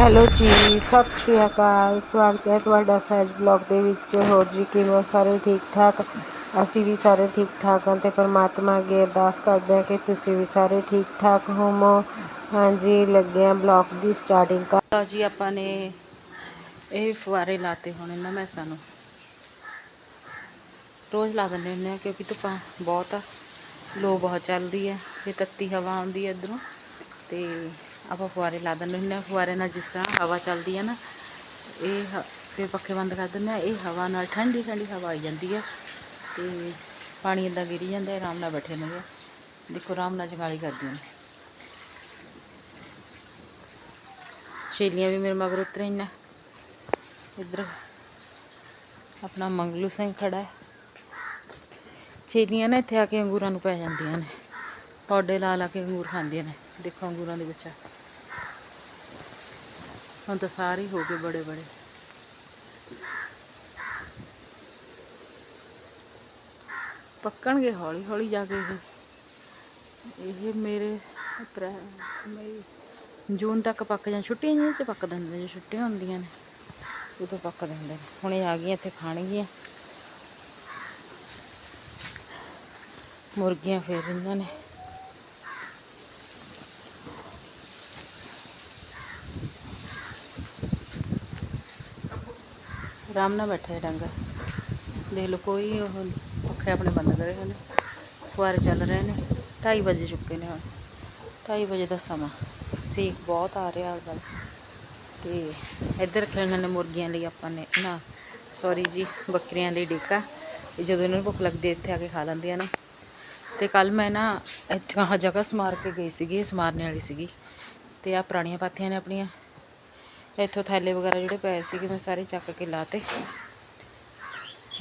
Hello ਜੀ, ਸਤਿ ਸ਼੍ਰੀ ਅਕਾਲ। ਸਵਾਗਤ ਹੈ ਤੁਹਾਡਾ ਸਹਿਜ ਬਲੌਗ ਦੇ ਵਿੱਚ। ਹੋਰ ਜੀ, ਕਿਵੇਂ ਹੋ? ਸਾਰੇ ਠੀਕ ਠਾਕ? ਅਸੀਂ ਵੀ ਸਾਰੇ ਠੀਕ ਠਾਕ ਹਾਂ ਤੇ ਪਰਮਾਤਮਾ ਅੱਗੇ ਅਰਦਾਸ ਕਰਦੇ ਹਾਂ ਕਿ ਤੁਸੀਂ ਵੀ ਸਾਰੇ ਠੀਕ ਠਾਕ ਹੋਵੋ। ਹਾਂਜੀ, ਲੱਗੇ ਹਾਂ ਬਲੌਗ ਦੀ ਸਟਾਰਟਿੰਗ ਕਰ। ਲਓ ਜੀ, ਆਪਾਂ ਨੇ ਇਹ ਫੁਆਰੇ ਲਾਤੇ ਹੁਣ ਇਹਨਾਂ ਮੈਂ ਸਾਨੂੰ ਰੋਜ਼ ਲਾ ਦਿੰਦੇ ਹੁੰਦੇ ਆ ਕਿਉਂਕਿ ਧੁੱਪਾਂ ਬਹੁਤ ਆ। ਲੋ ਬਹੁਤ ਚੱਲਦੀ ਹੈ ਤੇ ਤੱਤੀ ਹਵਾ ਆਉਂਦੀ ਹੈ ਇਧਰੋਂ ਤੇ ਆਪਾਂ ਫੁਆਰੇ ਲਾ ਦਿੰਦੇ ਹੁੰਦੇ ਹਾਂ ਫੁਆਰੇ ਨਾਲ ਜਿਸ ਤਰ੍ਹਾਂ ਹਵਾ ਚੱਲਦੀ ਹੈ ਨਾ, ਇਹ ਹ- ਫਿਰ ਪੱਖੇ ਬੰਦ ਕਰ ਦਿੰਦੇ ਆ ਇਹ ਹਵਾ ਨਾਲ ਠੰਡੀ ਠੰਡੀ ਹਵਾ ਆਈ ਜਾਂਦੀ ਹੈ ਤੇ ਪਾਣੀ ਇਦਾਂ ਗਿਰੀ ਜਾਂਦਾ, ਆਰਾਮ ਨਾਲ ਬੈਠੇ ਨੇ ਦੇਖੋ, ਆਰਾਮ ਨਾਲ ਜਗਾਲੀ ਕਰਦੀਆਂ ਨੇ ਸੇਲੀਆਂ ਵੀ ਮੇਰੇ ਮਗਰ ਉਤਰ ਆਈਆਂ ਇੱਧਰ ਆਪਣਾ ਮੰਗਲੂ ਸਿੰਘ ਖੜਾ। ਹੈ ਛੇਲੀਆਂ ਨਾ ਇੱਥੇ ਆ ਕੇ ਅੰਗੂਰਾਂ ਨੂੰ ਪੈ ਜਾਂਦੀਆਂ ਨੇ। ਪੌਡੇ ਲਾ ਲਾ ਕੇ ਅੰਗੂਰ ਖਾਂਦੀਆਂ ਨੇ। ਦੇਖੋ ਅੰਗੂਰਾਂ ਦੇ ਵਿੱਚ ਹੁਣ ਤਾਂ ਸਾਰੇ ਹੋ ਗਏ ਬੜੇ ਬੜੇ। ਪੱਕਣਗੇ ਹੌਲੀ ਹੌਲੀ ਜਾ ਕੇ ਇਹ। ਇਹ ਮੇਰੇ ਅਪ੍ਰੈਲ ਮਈ ਜੂਨ ਤੱਕ ਪੱਕ ਜਾਣ ਛੁੱਟੀਆਂ ਜਿਹੀਆਂ 'ਚ ਪੱਕ ਦਿੰਦੇ ਨੇ, ਛੁੱਟੀਆਂ ਹੁੰਦੀਆਂ ਨੇ। ਉਦੋਂ ਪੱਕ ਦਿੰਦੇ ਨੇ। ਹੁਣ ਇਹ ਆ ਗਈਆਂ, ਇੱਥੇ ਖਾਣਗੀਆਂ। ਮੁਰਗੀਆਂ ਫੇਰ ਰਹੀਆਂ ਨੇ। ਆਰਾਮ ਨਾਲ ਬੈਠੇ ਆ ਡੰਗਰ। ਦੇਖ ਲਓ ਕੋਈ ਉਹ ਨੀ, ਪੱਖੇ ਆਪਣੇ ਬੰਦ ਕਰੇ ਹੋਏ ਨੇ। ਫੁਆਰੇ ਚੱਲ ਰਹੇ ਨੇ। 2:30 ਵਜੇ ਚੁੱਕੇ ਨੇ ਹੁਣ। 2:30 ਵਜੇ ਦਾ ਸਮਾਂ। ਸੇਕ ਬਹੁਤ ਆ ਰਿਹਾ ਅੱਜ ਤੇ ਇੱਧਰ ਰੱਖੀਆਂ ਨੇ ਮੁਰਗੀਆਂ ਲਈ ਆਪਾਂ ਨੇ ਨਾ ਸੌਰੀ ਜੀ ਬੱਕਰੀਆਂ ਲਈ ਡੇਕਾ। ਇਹ ਜਦੋਂ ਇਹਨਾਂ ਨੂੰ ਭੁੱਖ ਲੱਗਦੀ ਇੱਥੇ ਆ ਕੇ ਖਾ ਲੈਂਦੀਆਂ ਨੇ। ਤੇ ਕੱਲ ਮੈਂ ਨਾ ਇੱਥੇ ਆਹ ਜਗ੍ਹਾ ਸਮਾਰ ਕੇ ਗਈ ਸੀਗੀ ਸਮਾਰਨੇ ਵਾਲੀ ਸੀਗੀ। ਤੇ ਆ ਪੁਰਾਣੀਆਂ ਪਾਥੀਆਂ ਨੇ ਆਪਣੀਆਂ। ਇੱਥੋਂ ਥੈਲੇ ਵਗੈਰਾ ਜਿਹੜੇ ਪਏ ਸੀਗੇ ਮੈਂ ਸਾਰੇ ਚੱਕ ਕੇ ਲਾਤੇ।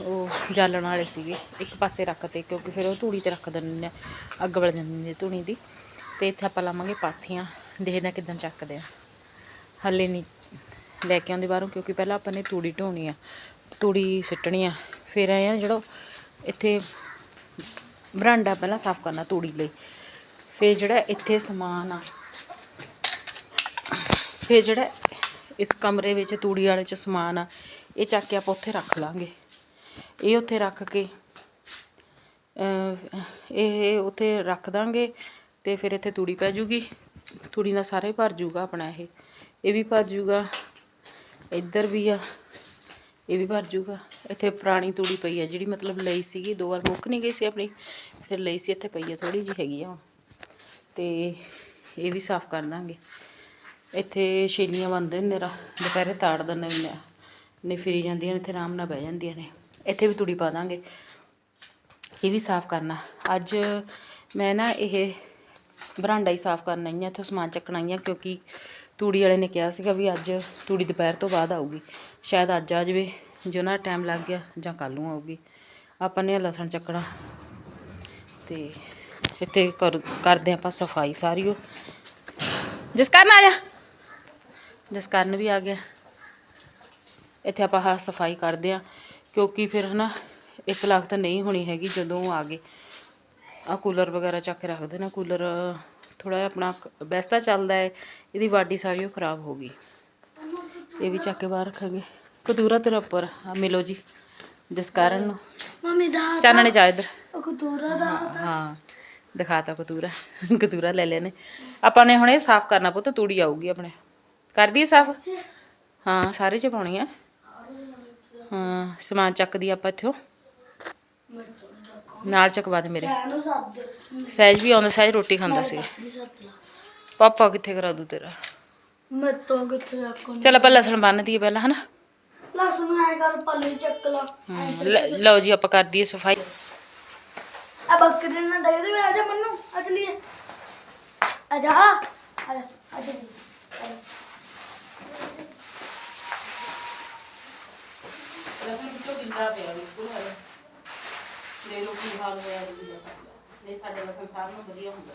ਉਹ ਜਾਲਣ ਵਾਲੇ ਸੀਗੇ। ਇੱਕ ਪਾਸੇ ਰੱਖਤੇ ਕਿਉਂਕਿ ਫਿਰ ਉਹ ਧੂੜੀ ਤੇ ਰੱਖ ਦਿੰਦੇ ਨੇ ਅੱਗ ਬਲ ਜਾਂਦੀ ਹੈ ਧੂਣੀ ਦੀ। ਤੇ ਇੱਥੇ ਆਪਾਂ ਲਾਵਾਂਗੇ ਪਾਥੀਆਂ। ਦੇਖਦੇ ਹਾਂ ਕਿਦਾਂ ਚੱਕਦੇ ਆ। ਹੱਲੇ ਨਹੀਂ ਲੈ ਕੇ ਆਉਂਦੇ ਬਾਹਰੋਂ ਕਿਉਂਕਿ ਪਹਿਲਾਂ ਆਪਾਂ ਨੇ ਤੂੜੀ ਢੋਣੀ ਆ। ਤੂੜੀ ਸਿੱਟਣੀ ਆ। ਫਿਰ ਆਏ ਆ ਜਿਹੜਾ ਇੱਥੇ ਬਰਾਂਡਾ ਪਹਿਲਾਂ ਸਾਫ਼ ਕਰਨਾ ਤੂੜੀ ਲਈ। ਫਿਰ ਜਿਹੜਾ ਇੱਥੇ ਸਮਾਨ ਆ। ਫਿਰ ਜਿਹੜਾ ਇਸ ਕਮਰੇ ਵਿੱਚ ਤੂੜੀ ਵਾਲੇ ਚ ਸਮਾਨ ਆ, ਇਹ ਚੱਕ ਕੇ ਆਪਾਂ ਉੱਥੇ ਰੱਖ ਲਾਂਗੇ। ਇਹ ਉੱਥੇ ਰੱਖ ਕੇ ਇਹ ਉੱਥੇ ਰੱਖ ਦਾਂਗੇ ਤੇ ਫਿਰ ਇੱਥੇ ਤੂੜੀ ਪੈ ਜੂਗੀ। ਤੂੜੀ ਨਾਲ ਸਾਰਾ ਹੀ ਭਰ ਜੂਗਾ ਆਪਣਾ ਇਹ। ਇਹ ਵੀ ਭਰ ਜੂਗਾ, ਇੱਧਰ ਵੀ ਆ, ਇਹ ਵੀ ਭਰ ਜੂਗਾ। ਇੱਥੇ ਪੁਰਾਣੀ ਤੂੜੀ ਪਈ ਆ, ਜਿਹੜੀ ਮਤਲਬ ਲਈ ਸੀਗੀ, ਦੋ ਵਾਰ ਮੁੱਕ ਨਹੀਂ ਗਈ ਸੀ ਆਪਣੀ, ਫਿਰ ਲਈ ਸੀ, ਇੱਥੇ ਪਈ ਆ ਥੋੜੀ ਜਿਹੀ ਹੈਗੀ ਆ ਹੁਣ। ਤੇ ਇਹ ਵੀ ਸਾਫ਼ ਕਰ ਦਾਂਗੇ। ਇੱਥੇ ਛੇਲੀਆਂ ਬੰਦੇ ਨੇ, ਦੁਪਹਿਰੇ ਤਾੜ ਦਿੰਦੇ ਨੇ ਨੇ ਫਿਰੀ ਜਾਂਦੀਆਂ ਇੱਥੇ ਆਰਾਮ ਨਾਲ ਬਹਿ ਜਾਂਦੀਆਂ ਨੇ। ਇੱਥੇ ਵੀ ਤੂੜੀ ਪਾ ਦਾਂਗੇ। ਇਹ ਵੀ ਸਾਫ਼ ਕਰਨਾ। ਅੱਜ ਮੈਂ ਨਾ ਇਹ ਬਰਾਂਡਾ ਹੀ ਸਾਫ਼ ਕਰਨਾ ਹੀ ਹਾਂ, ਇੱਥੋਂ ਸਮਾਨ ਚੱਕਣਾ ਆਈ ਹਾਂ, ਕਿਉਂਕਿ ਤੂੜੀ ਵਾਲੇ ਨੇ ਕਿਹਾ ਸੀਗਾ ਵੀ ਅੱਜ ਤੂੜੀ ਦੁਪਹਿਰ ਤੋਂ ਬਾਅਦ ਆਊਗੀ। ਸ਼ਾਇਦ ਅੱਜ ਆ ਜਾਵੇ, ਜੋ ਨਾ ਟਾਈਮ ਲੱਗ ਗਿਆ ਜਾਂ ਕੱਲ੍ਹ ਨੂੰ ਆਊਗੀ। ਆਪਾਂ ਨੇ ਲਸਣ ਚੱਕਣਾ ਤੇ ਇੱਥੇ ਕਰ, ਕਰਦੇ ਆਪਾਂ ਸਫ਼ਾਈ ਸਾਰੀ ਉਹ। ਜਿਸ ਕਰਨ ਆ ਜਾ। ਜਿਸ ਕਰਨ ਵੀ ਆ ਗਿਆ। ਇੱਥੇ ਆਪਾਂ ਆਹ ਸਫ਼ਾਈ ਕਰਦੇ ਆ ਕਿਉਂਕਿ ਫਿਰ ਹਨਾ ਇੱਕ ਲੱਖ ਤਾਂ ਨਹੀਂ ਹੋਣੀ ਹੈਗੀ ਜਦੋਂ ਆ ਗਏ। ਆ ਕੂਲਰ ਵਗੈਰਾ ਚੱਕ ਕੇ ਰੱਖ ਦੇਣਾ ਕੂਲਰ ਥੋੜਾ ਜਿਹਾ ਆਪਣਾ ਬੈਸਤਾ ਚੱਲਦਾ ਹੈ ਇਹਦੀ ਬਾਡੀ ਸਾਰੀ ਉਹ ਖਰਾਬ ਹੋ ਗਈ। ਇਹ ਵੀ ਚੱਕ ਕੇ ਬਾਹਰ ਰੱਖਾਂਗੇ। ਕਤੂਰਾ ਤੇਰਾ ਉੱਪਰ ਆ ਮਿਲੋ ਜੀ ਜਿਸ ਕਾਰਨ ਨੂੰ। ਮੰਮੀ ਦਾ ਚਾਨਣੇ ਚਾ ਇੱਧਰ। ਕਤੂਰਾ ਦਾ ਹਾਂ ਦਿਖਾਤਾ ਕਤੂਰਾ ਕਤੂਰਾ ਲੈ ਲਿਆ ਨੇ। ਆਪਾਂ ਨੇ ਹੁਣ ਇਹ ਸਾਫ਼ ਕਰਨਾ ਪੁੱਤ ਤੂੜੀ ਆਊਗੀ ਆਪਣੇ। ਕਰ ਦਈਏ ਸਾਫ਼ ਹਾਂ ਸਾਰੇ ਚ ਪਾਉਣੀ ਆ। ਹਾਂ ਸਮਾਨ ਚੱਕਦੀ ਆਪਾਂ ਇੱਥੋਂ। ਨਾਲ ਚਕਵਾ ਦੇ ਮੇਰੇ। ਸਹਿਜ ਵੀ ਆਉਂਦਾ ਸਹਿਜ ਰੋਟੀ ਖਾਂਦਾ ਸੀ। ਪਾਪਾ ਕਿੱਥੇ ਕਰਾ ਦੂ ਤੇਰਾ? ਮੈਂ ਤੋਂ ਕਿੱਥੇ ਚੱਕ? ਚੱਲ ਆਪਾਂ ਲਸਣ ਬੰਨ ਦਈਏ ਪਹਿਲਾਂ ਹਨਾ? ਲਸਣ ਆਏ ਕਰ ਪੱਲੇ ਚੱਕ ਲਾ। ਹਾਂ, ਲੈ- ਲਓ ਜੀ ਆਪਾਂ ਕਰ ਦਈਏ ਸਫ਼ਾਈ। ਆ ਬੱਕਰੀ ਨਾ ਦੇ ਦੇ ਆ ਜਾ ਮੰਨੂ ਆ ਚਲੀਏ। ਆ ਜਾ ਆ ਜਾ। ਆ ਪਿਆ ਬਿਲਕੁਲ ਹੈ ਦੇ ਲੋ ਕੀ ਹਾਲ ਹੋਇਆ ਜੀ ਇਹ ਸਾਡੇ ਲਸਣ ਸਾਰ ਨੂੰ ਵਧੀਆ ਹੁੰਦਾ।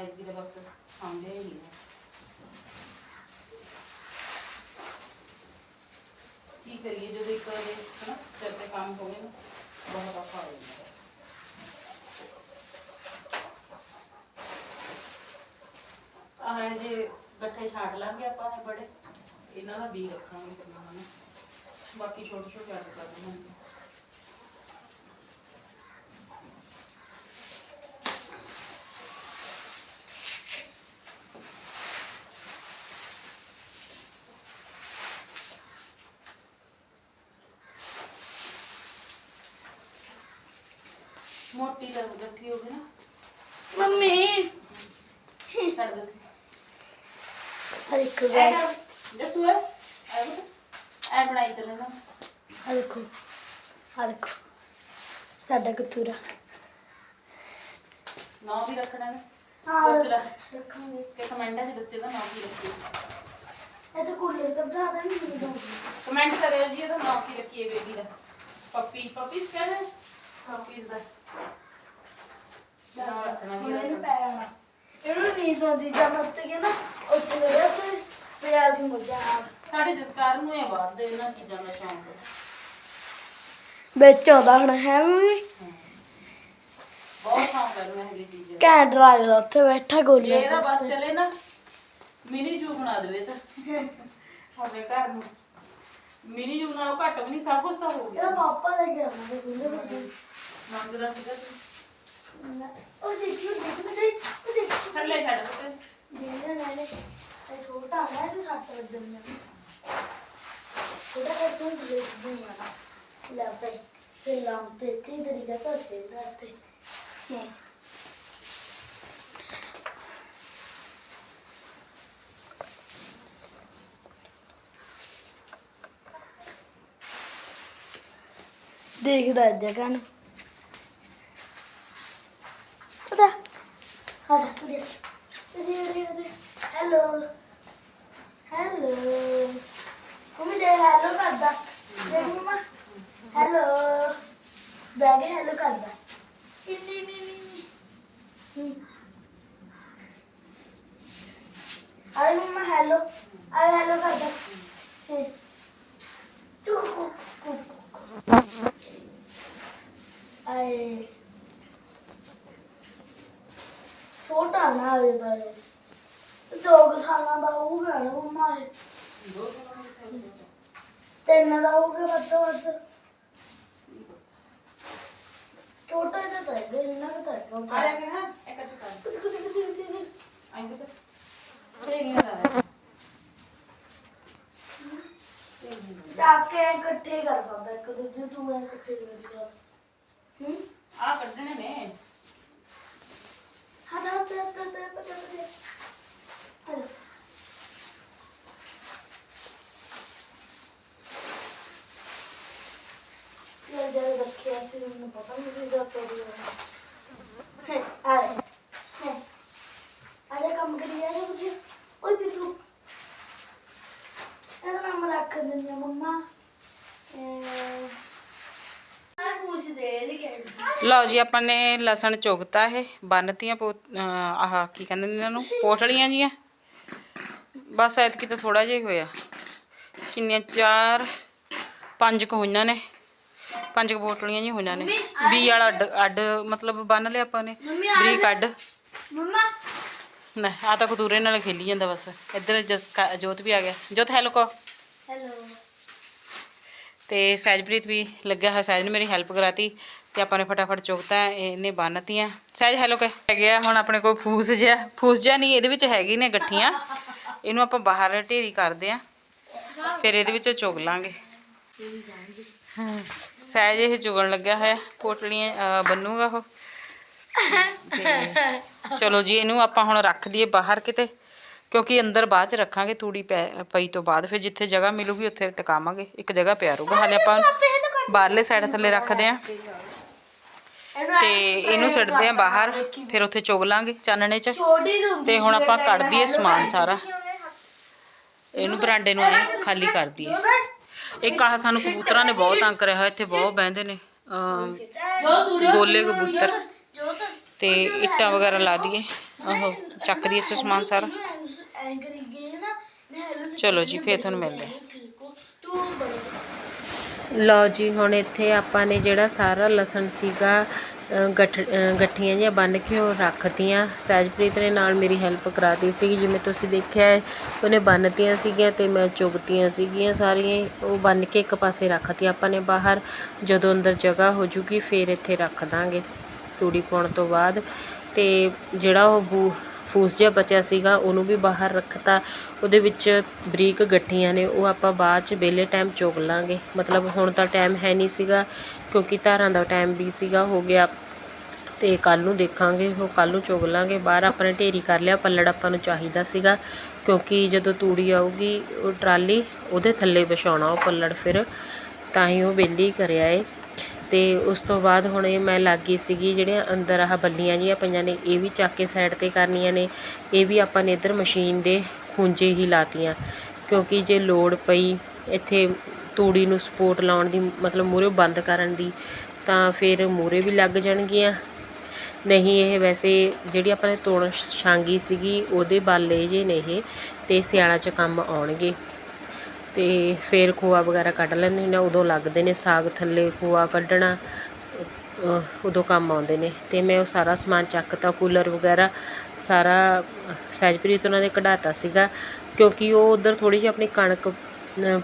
ਐਤਕੀ ਤਾਂ ਬਸ ਆਉਂਦੇ ਹੀ ਨਹੀਂ ਕੀ ਕਰੀਏ, ਜਦੋਂ ਇੱਕ ਵਾਰੀ ਹਨਾ, ਸਿਰ ਤੇ ਕੰਮ ਹੋਵੇ ਨਾ, ਬਹੁਤ ਔਖਾ ਹੋ ਜਾਂਦਾ। ਆਹ ਜੇ ਗੱਠੇ ਛਾੜ ਲਾਂਗੇ ਆਪਾਂ ਇਹ ਬੜੇ, ਇਹਨਾਂ ਦਾ ਬੀ ਰੱਖਾਂਗੇ ਕਿੰਨਾ, ਹਨਾ। ਬਾਕੀ ਛੋਟੇ ਛੋਟੇ ਅੱਡ ਕਰ ਦਿੰਦੇ ਮੋਟੀ ਲੱਗ ਗੱਠੀ ਹੋ ਗਈ ਨਾ। ਮੰਮੀ। ਛੱਡ ਦੇ। ਆ ਦੇਖੋ ਗਾਇਸ ਜਸੂ ਹੈ। ਐ ਬਣਾਈ ਚੱਲੇ ਨਾ ਆ ਦੇਖੋ ਆ ਦੇਖੋ ਸਾਡਾ ਕਤੂਰਾ। ਨਾਂ ਵੀ ਰੱਖਣਾ ਹੈ? ਹਾਂ ਪੁੱਛ ਲੈ। ਰੱਖਾਂਗੇ ਕਿ ਕਮੈਂਟਾਂ 'ਚ ਦੱਸਿਓ ਦਾ ਨਾਂ ਕੀ ਰੱਖੀਏ। ਇਹ ਤਾਂ ਕੂਲਰ ਤੋਂ ਬਣਾ ਨਹੀਂ ਮਿਲਦਾ ਕਮੈਂਟ ਕਰਿਓ ਜੀ ਇਹਦਾ ਨਾਂ ਕੀ ਰੱਖੀਏ ਬੇਬੀ ਦਾ। ਪੱਪੀ ਪੱਪੀ ਕਹਿੰਦੇ ਪੱਪੀਜ਼ ਦਾ। ਨਾਂ ਰੱਖਣਾ ਰੱਖਣਾ। ਪੈ ਜਾਣਾ ਇਹਨੂੰ ਨੀਂਦ ਆਉਂਦੀ ਜਾਂ ਮੈਂ ਉੱਤੇ ਗਿਆ ਨਾ ਉੱਥੇ ਗਿਆ ਤੇ ਪਿਆ ਸੀ ਮੁੱਝਾ ਸਾਡੇ ਜਸਕਾਰ ਨੂੰ ਇਹ ਬਾਤ ਦੇ ਇਹਨਾਂ ਚੀਜ਼ਾਂ ਦਾ ਸ਼ੌਂਕ। ਵਿੱਚ ਆਉਂਦਾ ਹੁਣ ਹੈ ਮੰਮੀ? ਬਹੁਤ ਸ਼ੌਂਕ ਹੈ ਮੈਨੂੰ ਇਹ ਚੀਜ਼ਾਂ ਦਾ। ਘੈਂਟ ਲੱਗਦਾ ਉੱਥੇ ਬੈਠਾ ਜੇ ਗੋਲੀ ਇਹਦਾ ਬਸ ਚੱਲੇ ਨਾ ਮਿਨੀ ਜੂ ਬਣਾ ਦੇਵੇ ਤਾਂ। ਸਾਡੇ ਘਰ ਨੂੰ। ਮਿਨੀ ਜੂ ਨਾਲੋਂ ਘੱਟ ਵੀ ਨਹੀਂ ਸਭ ਕੁਝ ਤਾਂ ਹੋ ਗਿਆ। ਇਹਦਾ ਪਾਪਾ ਲੈ ਕੇ ਆਉਂਦਾ ਮੰਗਦਾ ਸੀਗਾ। ਤੂੰ। ਉਹ ਦੇਖੀ ਉਹ ਦੇਖ ਮੈਂ ਦੇਖ ਉਹ ਦੇਖ। ਥੱਲੇ ਛੱਡ ਦੇਣਾ ਨਾਲੇ ਇਹ ਛੋਟਾ ਹੈ ਤੇ ਸੱਟ ਵੱਜਣ ਦਾ ਥੋੜਾ ਜਿਹਾ ਤੋਂ ਦੇਖ ਦੂੰਗਾ ਲੈ ਪਈ ਤੇ ਲਾਂ ਤੇ ਦੇਖਦਾ ਅੱਜ ਜਗ੍ਹਾ ਨੂੰ ਅਦਾ ਹਾਂ ਦੇ ਦੇ ਦੇ ਦੇ ਹੈਲੋ ਹੈਲੋ ਮੰਮੀ ਦੇ ਹੈਲੋ ਕਰਦਾ ਦੇਖ ਮਮਾ ਹੈਲੋ ਬੈਗ ਹੈਲੋ ਕਰਦਾ ਇੰਨੀ ਨੀ ਨੀ ਨੀ ਆਈ ਮਮਾ ਹੈਲੋ ਆਈ ਹੈਲੋ ਕਰਦਾ ਹੇ ਤੂੰ ਕੁ ਕੁ ਆਏ ਛੋਟਾ ਨਾ ਆਵੇ ਬਾਰੇ ਦੋ ਕੁ ਸਾਲਾਂ ਦਾ ਹੋਊਗਾ ਨਾ ਮੰਮਾ ਤਿੰਨ ਦਾ ਹੋਊਗਾ ਵੱਧ ਤੋਂ ਵੱਧ ਛੋਟਾ ਜਿਹਾ ਤਾਂ ਹੈ ਇੰਨਾ ਕੁ ਤਾਂ ਹੈ ਆ ਜਾ ਕੇ ਹਾਂ ਇੱਕ ਚ ਕਰ ਕੁਝ ਕੁਝ ਕੁਝ ਕੁਝ ਆਈ ਬਤਾ ਫੇਰ ਨਹੀਂ ਲਾ ਜਾ ਕੇ ਇਕੱਠੇ ਕਰ ਸਕਦਾ ਇੱਕ ਦੂਜੇ ਤੂੰ ਐ ਇਕੱਠੇ ਕਰ ਸਕਦਾ। ਹੂੰ? ਆ ਕੱਢਣੇ ਨੇ। ਹਾਂ ਹਾਂ ਤੇ ਤੇ ਤੇ ਤੇ ਤੇ ਹਲੋ। ਯਾਰ ਜਦ ਰੱਖਿਆ ਸੀ ਮੈਨੂੰ ਪਤਾ ਨਹੀਂ ਸੀ ਜਦ ਤੋੜੀ ਹੈ ਆ ਹੈ ਆ ਜਾ ਕੰਮ ਕਰੀ ਜਾ ਕੁਝ ਤੇ। ਨਾਮ ਰੱਖ ਦਿੰਦੀ ਮੰਮਾ। ਲਓ ਜੀ ਆਪਾਂ ਨੇ ਲਸਣ ਚੁਗਤਾ ਇਹ ਬੰਨਤੀਆਂ ਆਹ ਕੀ ਕਹਿੰਦੇ ਨੇ ਇਹਨਾਂ ਨੂੰ? ਪੋਟਲੀਆਂ ਜੀਆਂ। ਬਸ ਐਤਕੀ ਤਾਂ ਥੋੜਾ ਜਿਹਾ ਹੋਇਆ। ਕਿੰਨੀਆਂ? ਚਾਰ ਪੰਜ ਕੁ ਹੋਈਆਂ ਨੇ। ਪੰਜ ਕੁ ਪੋਟਲੀਆਂ ਜੀ ਹੋਈਆਂ ਨੇ। ਬੀ ਵਾਲਾ ਅੱਡ ਅੱਡ ਮਤਲਬ ਬੰਨ ਲਿਆ ਆਪਾਂ ਨੇ। ਬਰੀਕ ਅੱਡ। ਮੰਮਾ। ਨਾ ਆ ਤਾਂ ਕਤੂਰੇ ਨਾਲ ਖੇਲੀ ਜਾਂਦਾ ਬਸ। ਇੱਧਰ ਜਸ ਜੋਤ ਵੀ ਆ ਗਿਆ। ਜੋਤ ਹੈਲੋ ਕੋ ਹੈਲੋ। ਤੇ ਸਹਿਜਪ੍ਰੀਤ ਵੀ ਲੱਗਿਆ ਹੋਇਆ, ਸਹਿਜ ਨੇ ਮੇਰੀ ਹੈਲਪ ਕਰਾਤੀ ਤੇ ਆਪਾਂ ਨੇ ਫਟਾਫਟ ਚੁਗਤਾ ਇਹਨੇ ਬੰਨਤੀਆਂ ਸਹਿਜ ਹੈਲੋ ਕਹਿ। ਗਿਆ ਹੁਣ ਆਪਣੇ ਕੋਲ ਫੂਸ ਜਿਹਾ ਫੂਸ ਜਿਹਾ ਨਹੀਂ, ਇਹਦੇ ਵਿੱਚ ਹੈਗੀ ਨੇ ਗੱਠੀਆਂ। ਇਹਨੂੰ ਆਪਾਂ ਬਾਹਰ ਢੇਰੀ ਕਰਦੇ ਆ, ਫਿਰ ਇਹਦੇ ਵਿੱਚ ਚੁਗ ਲਾਂਗੇ। ਸਹਿਜ ਇਹ ਚੁਗਣ ਲੱਗਿਆ ਹੋਇਆ, ਪੋਟਲੀਆਂ ਬੰਨੂਗਾ ਉਹ। ਚਲੋ ਜੀ, ਇਹਨੂੰ ਆਪਾਂ ਹੁਣ ਰੱਖ ਦਈਏ ਬਾਹਰ ਕਿਤੇ। ਕਿਉਂਕਿ ਅੰਦਰ ਬਾਅਦ ਚ ਰੱਖਾਂਗੇ ਤੂੜੀ ਪੈ- ਪਈ ਤੋਂ ਬਾਅਦ ਫਿਰ ਜਿੱਥੇ ਜਗ੍ਹਾ ਮਿਲੂਗੀ ਉੱਥੇ ਟਿਕਾਵਾਂਗੇ ਇੱਕ ਜਗ੍ਹਾ ਪਿਆ ਰਹੂਗਾ। ਹਾਲੇ ਆਪਾਂ ਬਾਹਰਲੇ ਸਾਈਡ ਥੱਲੇ ਰੱਖਦੇ ਆਂ। ਤੇ ਇਹਨੂੰ ਛੱਡਦੇ ਆਂ ਬਾਹਰ ਫਿਰ ਉੱਥੇ ਚੁਗ ਲਾਂਗੇ ਚਾਨਣੇ 'ਚ। ਛੋਟੀ ਜਿਹੀ ਤੇ ਹੁਣ ਆਪਾਂ ਕੱਢ ਦਈਏ ਸਮਾਨ ਸਾਰਾ। ਇਹਨੂੰ ਬਰਾਂਡੇ ਨੂੰ ਐਂ ਖਾਲੀ ਕਰ ਦਈਏ। ਇੱਕ ਆਹ ਸਾਨੂੰ ਕਬੂਤਰਾਂ ਨੇ ਬਹੁਤ ਤੰਗ ਕਰਿਆ ਹੋਇਆ ਇੱਥੇ ਬਹੁਤ ਬਹਿੰਦੇ ਨੇ ਅਮ, ਜੋ ਤੂੜਿਓ ਗੋਲੇ ਕਬੂਤਰ। ਜੋ ਤੇ ਇੱਟਾਂ ਵਗੈਰਾ ਲਾ ਦਈਏ ਆਹੋ ਚੱਕ ਦਈਏ ਇੱਥੋਂ ਸਮਾਨ ਸਾਰਾ। ਐਂ ਕਰੀ ਗਈ ਨਾ ਮੈਂ ਹੈਲੋ ਚਲੋ ਜੀ ਫੇਰ ਤੁਹਾਨੂੰ ਮਿਲਦੇ ਹਾਂ। ਤੂੰ ਬੜੀ ਲਓ ਜੀ ਹੁਣ ਇੱਥੇ ਆਪਾਂ ਨੇ ਜਿਹੜਾ ਸਾਰਾ ਲਸਣ ਸੀਗਾ ਅ, ਗੱਠ ਅ, ਗੱਠੀਆਂ ਜਿਹੀਆਂ ਬੰਨ੍ਹ ਕੇ ਉਹ ਰੱਖਤੀਆਂ ਸਹਿਜਪ੍ਰੀਤ ਨੇ ਨਾਲ ਮੇਰੀ ਹੈਲਪ ਕਰਾਤੀ ਸੀਗੀ ਜਿਵੇਂ ਤੁਸੀਂ ਦੇਖਿਆ ਹੈ ਉਹਨੇ ਬੰਨ੍ਹਤੀਆਂ ਸੀਗੀਆਂ ਤੇ ਮੈਂ ਚੁਗਤੀਆਂ ਸੀਗੀਆਂ ਸਾਰੀਆਂ ਹੀ। ਉਹ ਬੰਨ੍ਹ ਕੇ ਇੱਕ ਪਾਸੇ ਰੱਖਤੀਆਂ ਆਪਾਂ ਨੇ ਬਾਹਰ ਜਦੋਂ ਅੰਦਰ ਜਗ੍ਹਾ ਹੋ ਜੂਗੀ ਫਿਰ ਇੱਥੇ ਰੱਖ ਦਾਂਗੇ ਤੂੜੀ ਪਾਉਣ ਤੋਂ ਬਾਅਦ ਤੇ ਜਿਹੜਾ ਉਹ ਬੂ ਫੂਸ ਜਿਹਾ ਬਚਿਆ ਸੀਗਾ, ਉਹਨੂੰ ਵੀ ਬਾਹਰ ਰੱਖਤਾ। ਉਹਦੇ ਵਿੱਚ ਬਰੀਕ ਗੱਠੀਆਂ ਨੇ, ਉਹ ਆਪਾਂ ਬਾਅਦ ਚ ਵਿਹਲੇ ਟਾਈਮ ਚੁਗ ਲਾਂਗੇ। ਮਤਲਬ ਹੁਣ ਤਾਂ ਟਾਈਮ ਹੈ ਨਹੀਂ ਸੀਗਾ, ਕਿਉਂਕਿ ਧਾਰਾਂ ਦਾ ਟਾਈਮ ਵੀ ਸੀਗਾ, ਹੋ ਗਿਆ। ਤੇ ਕੱਲ ਨੂੰ ਦੇਖਾਂਗੇ, ਉਹ ਕੱਲ ਨੂੰ ਚੁਗ ਲਾਂਗੇ। ਬਾਹਰ ਆਪਾਂ ਨੇ ਢੇਰੀ ਕਰ ਲਿਆ, ਪੱਲੜ ਆਪਾਂ ਨੂੰ ਚਾਹੀਦਾ ਸੀਗਾ। ਕਿਉਂਕਿ ਜਦੋਂ ਤੂੜੀ ਆਊਗੀ, ਉਹ ਟਰਾਲੀ ਉਹਦੇ ਥੱਲੇ ਵਿਛਾਉਣਾ, ਉਹ ਪੱਲੜ ਫਿਰ। ਤਾਂ ਹੀ ਉਹ ਵਿਹਲੀ ਕਰਿਆ ਏ। ਅਤੇ ਉਸ ਤੋਂ ਬਾਅਦ ਹੁਣ ਇਹ ਮੈਂ ਲੱਗ ਗਈ ਸੀਗੀ, ਜਿਹੜੀਆਂ ਅੰਦਰ ਆਹ ਬੱਲੀਆਂ ਜਿਹੀਆਂ ਪਈਆਂ ਨੇ, ਇਹ ਵੀ ਚੱਕ ਕੇ ਸਾਈਡ ਤੇ ਕਰਨੀਆਂ ਨੇ। ਇਹ ਵੀ ਆਪਾਂ ਨੇ ਇੱਧਰ ਮਸ਼ੀਨ ਦੇ ਖੂੰਜੇ ਹੀ ਲਾਤੀਆਂ, ਕਿਉਂਕਿ ਜੇ ਲੋੜ ਪਈ ਇੱਥੇ ਤੂੜੀ ਨੂੰ ਸਪੋਰਟ ਲਾਉਣ ਦੀ, ਮਤਲਬ ਮੂਹਰੇ ਬੰਦ ਕਰਨ ਦੀ, ਤਾਂ ਫਿਰ ਮੂਹਰੇ ਵੀ ਲੱਗ ਜਾਣਗੀਆਂ। ਨਹੀਂ, ਇਹ ਵੈਸੇ ਜਿਹੜੀ ਆਪਾਂ ਨੇ ਤੋੜ ਛਾਂਗੀ ਸੀਗੀ, ਉਹਦੇ ਬਾਲੇ ਜੇ ਨੇ ਇਹ ਅਤੇ ਸਿਆਲਾਂ 'ਚ ਕੰਮ ਆਉਣਗੇ। ਤੇ ਫਿਰ ਖੋਆ ਵਗੈਰਾ ਕੱਢ ਲੈਂਦੇ ਨੇ, ਉਦੋਂ ਲੱਗਦੇ ਨੇ ਸਾਗ ਥੱਲੇ ਖੋਆ ਕੱਢਣਾ ਉਦੋਂ ਕੰਮ ਆਉਂਦੇ ਨੇ। ਤੇ ਮੈਂ ਉਹ ਸਾਰਾ ਸਮਾਨ ਚੱਕਤਾ ਕੂਲਰ ਵਗੈਰਾ ਸਾਰਾ, ਸਹਿਜਪ੍ਰੀਤ ਉਹਨਾਂ ਨੇ ਕਢਾਤਾ ਸੀਗਾ। ਕਿਉਂਕਿ ਉਹ ਉਧਰ ਥੋੜੀ ਜਿਹੀ ਆਪਣੀ ਕਣਕ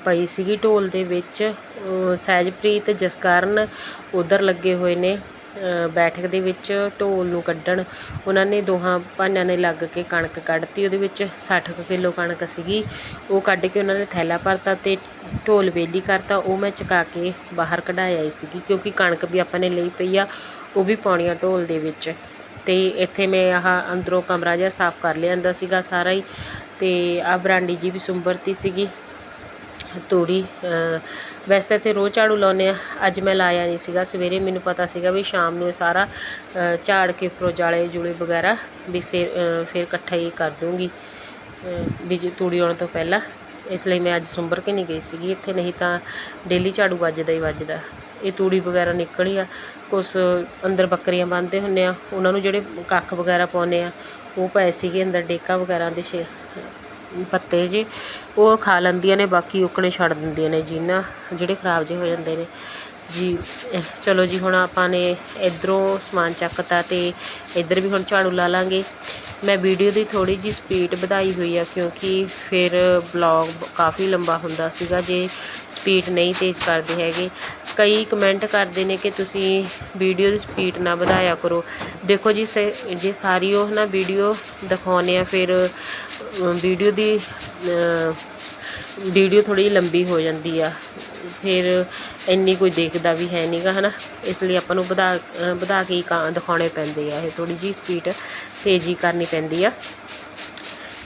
ਪਈ ਸੀਗੀ ਢੋਲ ਦੇ ਵਿੱਚ। ਅਹ ਸਹਿਜਪ੍ਰੀਤ, ਜਸਕਰਨ ਉਧਰ ਲੱਗੇ ਹੋਏ ਨੇ। ਬੈਠਕ ਦੇ ਵਿੱਚ ਢੋਲ ਨੂੰ ਕੱਢਣ, ਉਹਨਾਂ ਨੇ ਦੋਹਾਂ ਭਾਈਆਂ ਨੇ ਲੱਗ ਕੇ ਕਣਕ ਕੱਢਤੀ, ਉਹਦੇ ਵਿੱਚ ਸੱਠ ਕੁ ਕਿਲੋ ਕਣਕ ਸੀਗੀ। ਉਹ ਕੱਢ ਕੇ ਉਹਨਾਂ ਨੇ ਥੈਲਾ ਭਰਤਾ ਅਤੇ ਢੋਲ ਵੇਲੀ ਕਰਤਾ, ਉਹ ਮੈਂ ਚੁਕਾ ਕੇ ਬਾਹਰ ਕਢਾਇਆ ਹੀ ਸੀਗੀ, ਕਿਉਂਕਿ ਕਣਕ ਵੀ ਆਪਾਂ ਨੇ ਲਈ ਪਈ ਆ, ਉਹ ਵੀ ਪਾਉਣੀ ਆ ਢੋਲ ਦੇ ਵਿੱਚ। ਅਤੇ ਇੱਥੇ ਮੈਂ ਆਹ ਅੰਦਰੋਂ ਕਮਰਾ ਜਿਹਾ ਸਾਫ਼ ਕਰ ਲਿਆਂਦਾ ਸੀਗਾ ਸਾਰਾ ਹੀ ਅਤੇ ਆ ਬਰਾਂਡੀ ਜੀ ਵੀ ਸੁੰਬਰਤੀ ਸੀਗੀ। ਤੂੜੀ ਵੈਸੇ ਤਾਂ ਇੱਥੇ ਰੋਜ਼ ਝਾੜੂ ਲਾਉਂਦੇ ਹਾਂ। ਅੱਜ ਮੈਂ ਲਾਇਆ ਨਹੀਂ ਸੀਗਾ। ਸਵੇਰੇ ਮੈਨੂੰ ਪਤਾ ਸੀਗਾ ਵੀ ਸ਼ਾਮ ਨੂੰ ਇਹ ਸਾਰਾ ਝਾੜ ਕੇ ਉੱਪਰੋਂ ਜਾਲੇ ਜੂਲੇ ਵਗੈਰਾ ਵੀ ਸੇ ਫਿਰ ਇਕੱਠਾ ਹੀ ਕਰ ਦੂੰਗੀ। ਵੀ ਜੇ ਤੂੜੀ ਆਉਣ ਤੋਂ ਪਹਿਲਾਂ। ਇਸ ਲਈ ਮੈਂ ਅੱਜ ਸੁੰਬਰ ਕੇ ਨਹੀਂ ਗਈ ਸੀਗੀ। ਇੱਥੇ ਨਹੀਂ ਤਾਂ ਡੇਲੀ ਝਾੜੂ ਵੱਜਦਾ ਹੀ ਵੱਜਦਾ। ਇਹ ਤੂੜੀ ਵਗੈਰਾ ਨਿਕਲੀ ਆ। ਕੁਛ ਅੰਦਰ ਬੱਕਰੀਆਂ ਬੰਨ੍ਹਦੇ ਹੁੰਦੇ ਆ। ਉਹਨਾਂ ਨੂੰ ਜਿਹੜੇ ਕੱਖ ਵਗੈਰਾ ਪਾਉਂਦੇ ਆ, ਉਹ ਪਏ ਸੀਗੇ ਅੰਦਰ, ਡੇਕਾ ਵਗੈਰਾ ਦੇ ਛੇ। ਪੱਤੇ ਜੇ, ਉਹ ਖਾ ਲੈਂਦੀਆਂ ਨੇ, ਬਾਕੀ ਉੱਕਣੇ ਛੱਡ ਦਿੰਦੀਆਂ ਨੇ ਜਿੰਨਾ, ਜਿਹੜੇ ਖਰਾਬ ਜੇ ਹੋ ਜਾਂਦੇ ਨੇ। ਜੀ ਚਲੋ ਜੀ, ਹੁਣ ਆਪਾਂ ਨੇ ਇਧਰੋਂ ਸਮਾਨ ਚੱਕਤਾ ਤੇ ਇੱਧਰ ਵੀ ਹੁਣ ਝਾੜੂ ਲਾ ਲਾਂਗੇ। ਮੈਂ ਵੀਡੀਓ ਦੀ ਥੋੜੀ ਜੀ ਸਪੀਡ ਵਧਾਈ ਹੋਈ ਆ, ਕਿਉਂਕਿ ਫਿਰ ਬਲੌਗ ਕਾਫੀ ਲੰਬਾ ਹੁੰਦਾ ਸੀਗਾ, ਜੇ ਸਪੀਡ ਨਹੀਂ ਤੇਜ਼ ਕਰਦੇ ਹੈਗੇ। ਕਈ ਕਮੈਂਟ ਕਰਦੇ ਨੇ ਕਿ ਤੁਸੀਂ ਵੀਡੀਓ ਦੀ ਸਪੀਡ ਨਾ ਵਧਾਇਆ ਕਰੋ। ਦੇਖੋ ਜੀ, ਸੇ- ਜੇ ਸਾਰੀ ਉਹ ਨਾ ਵੀਡੀਓ ਦਿਖਾਉਂਦੇ ਆ, ਫਿਰ ਵੀਡੀਓ ਦੀ ਵੀਡੀਓ ਥੋੜੀ ਲੰਬੀ ਹੋ ਜਾਂਦੀ ਆ। ਫਿਰ ਇੰਨੀ ਕੋਈ ਦੇਖਦਾ ਵੀ ਹੈ ਨਹੀਂਗਾ ਹਨਾ? ਇਸ ਲਈ ਆਪਾਂ ਨੂੰ ਵਧਾ ਵਧਾ ਕੇ ਹੀ ਕਾਂ, ਦਿਖਾਉਣੇ ਪੈਂਦੇ ਆ ਇਹ ਥੋੜੀ ਜੀ ਸਪੀਡ ਤੇਜ਼ੀ ਕਰਨੀ ਪੈਂਦੀ ਆ।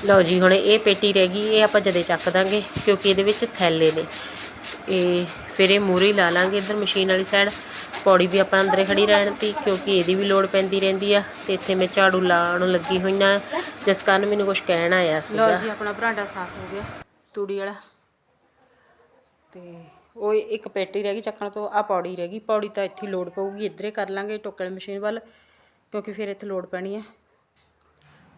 ਲਓ ਜੀ, ਹੁਣ ਇਹ ਪੇਟੀ ਰਹਿ ਗਈ, ਇਹ ਆਪਾਂ ਜਦੇ ਚੱਕ ਦਾਂਗੇ, ਕਿਉਂਕਿ ਇਹਦੇ ਵਿੱਚ ਥੈਲੇ ਨੇ। ਇਹ ਫਿਰ ਇਹ ਮੂਹਰੇ ਲਾ ਲਾਂਗੇ ਇੱਧਰ ਮਸ਼ੀਨ ਵਾਲੀ ਸਾਈਡ ਪੌੜੀ ਵੀ ਆਪਾਂ ਅੰਦਰੇ ਖੜੀ ਰਹਿਣ ਤੀ ਕਿਉਂਕਿ ਇਹਦੀ ਵੀ ਲੋੜ ਪੈਂਦੀ ਰਹਿੰਦੀ ਆ। ਤੇ ਇੱਥੇ ਮੈਂ ਝਾੜੂ ਲਾਉਣ ਲੱਗੀ ਹੋਈ ਨਾ ਜਿਸ ਕਾਰਨ ਮੈਨੂੰ ਕੁਝ ਕਹਿਣ ਆਇਆ ਲਓ ਜੀ, ਆਪਣਾ ਬਰਾਂਡਾ ਸਾਫ਼ ਹੋ ਗਿਆ, ਤੂੜੀ ਵਾਲਾ। ਤੇ ਉਹ ਇੱਕ ਪੇਟੀ ਰਹਿ ਗਈ ਚੱਕਣ ਤੋਂ ਆ ਪੌੜੀ ਰਹਿ ਗਈ। ਪੌੜੀ ਤਾਂ ਇੱਥੇ ਹੀ ਲੋਡ ਪਊਗੀ, ਇੱਧਰੇ ਕਰ ਲਾਂਗੇ ਟੋਕਲ ਮਸ਼ੀਨ ਵੱਲ, ਕਿਉਂਕਿ ਫਿਰ ਇੱਥੇ ਲੋਡ ਪੈਣੀ ਹੈ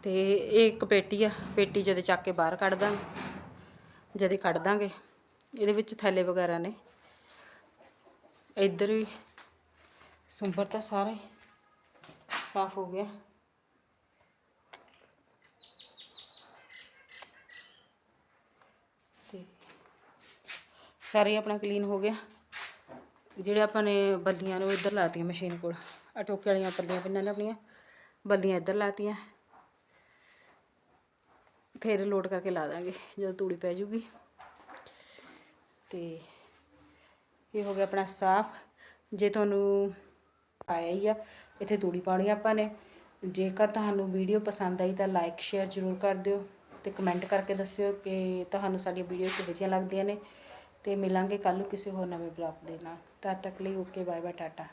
ਤੇ ਇਹ ਇੱਕ ਪੇਟੀ ਆ, ਪੇਟੀ ਜਦੇ ਚੱਕ ਕੇ ਬਾਹਰ ਕੱਢ ਦਾਂਗੇ, ਜਦੇ ਕੱਢ ਦਾਂਗੇ, ਇਹਦੇ ਵਿੱਚ ਥੈਲੇ ਵਗੈਰਾ ਨੇ। ਇੱਧਰ ਵੀ ਸੁੰਬਰ ਤਾਂ ਸਾਰਾ ਸਾਫ਼ ਹੋ ਗਿਆ। ਤੇ ਸਾਰੇ ਆਪਣਾ ਕਲੀਨ ਹੋ ਗਿਆ। ਜਿਹੜੇ ਆਪਾਂ ਨੇ ਬੱਲੀਆਂ ਨੂੰ ਇੱਧਰ ਲਾਤੀਆਂ ਮਸ਼ੀਨ ਕੋਲ ਆ ਟੋਕੇ ਵਾਲੀਆਂ ਪੱਲੀਆਂ ਪਈਆਂ ਨੇ ਆਪਣੀਆਂ, ਬੱਲੀਆਂ ਇੱਧਰ ਲਾਤੀਆਂ। ਫਿਰ ਲੋਡ ਕਰਕੇ ਲਾ ਦਾਂਗੇ, ਜਦੋਂ ਤੂੜੀ ਪੈ ਜੂਗੀ। ਤੇ ਇਹ ਹੋ ਗਿਆ ਆਪਣਾ ਸਾਫ਼। ਜੇ ਤੁਹਾਨੂੰ ਆਇਆ ਹੀ ਆ, ਇੱਥੇ ਤੂੜੀ ਪਾਉਣੀ ਆਪਾਂ ਨੇ। ਜੇਕਰ ਤੁਹਾਨੂੰ ਵੀਡੀਓ ਪਸੰਦ ਆਈ ਤਾਂ ਲਾਈਕ ਸ਼ੇਅਰ ਜ਼ਰੂਰ ਕਰ ਦਿਓ ਤੇ ਕਮੈਂਟ ਕਰਕੇ ਦੱਸਿਓ ਕਿ ਤੁਹਾਨੂੰ ਸਾਡੀਆਂ ਵੀਡੀਓ ਕਿਵੇਂ ਲੱਗਦੀਆਂ ਨੇ। ਤੇ ਮਿਲਾਂਗੇ ਕੱਲ ਨੂੰ ਕਿਸੇ ਹੋਰ ਨਵੇਂ ਬਲੌਗ ਦੇ ਨਾਲ। ਤਦ ਤੱਕ ਲਈ ਓਕੇ ਬਾਏ ਬਾਏ ਟਾਟਾ